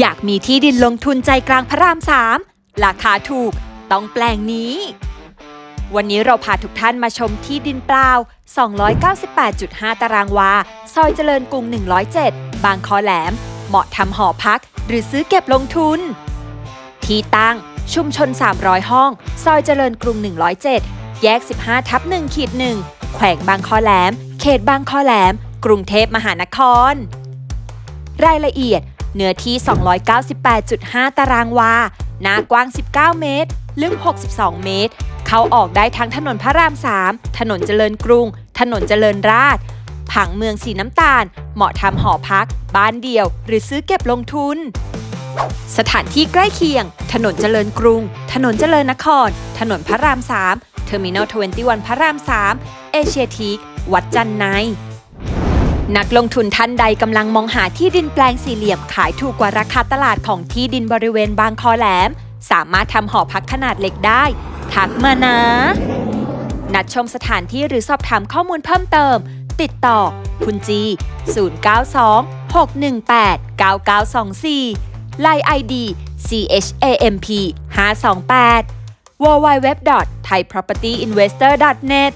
อยากมีที่ดินลงทุนใจกลางพระรามสามราคาถูกต้องแปลงนี้ วันนี้เราพาทุกท่านมาชมที่ดินเปล่า 298.5 ตารางวา ซอยเจริญกรุง 107 บางคอแหลม เหมาะทำหอพัก หรือซื้อเก็บลงทุน ที่ตั้งชุมชน 300 ห้อง ซอยเจริญกรุง 107 แยก 15 ทับ1ขีด1แขวงบางคอแหลม เขตบางคอแหลม กรุงเทพมหานคร รายละเอียด เนื้อที่ 298.5 ตารางวา หน้ากว้าง 19 เมตร ลึก 62 เมตร เข้าออกได้ทั้งถนนพระราม 3 ถนนเจริญกรุง ถนนเจริญราษฎร์ผังเมืองสีน้ำตาล เหมาะทำหอพัก บ้านเดี่ยว หรือซื้อเก็บลงทุน สถานที่ใกล้เคียง ถนนเจริญกรุง ถนนเจริญนคร ถนนพระราม 3 เทอร์มินอล 21 พระราม 3 เอเชียทีควัดจันใน นักลงทุนท่านใดกำลังมองหาที่ดินแปลงสี่เหลี่ยมขายถูกกว่าราคาตลาดของที่ดินบริเวณบางคอแหลม สามารถทำหอพักขนาดเล็กได้ ทักมานะ นัดชมสถานที่หรือสอบถามข้อมูลเพิ่มเติม ติดต่อ คุณจี 092 618 9924 Line ID CHAMP 528 www.thaipropertyinvestor.net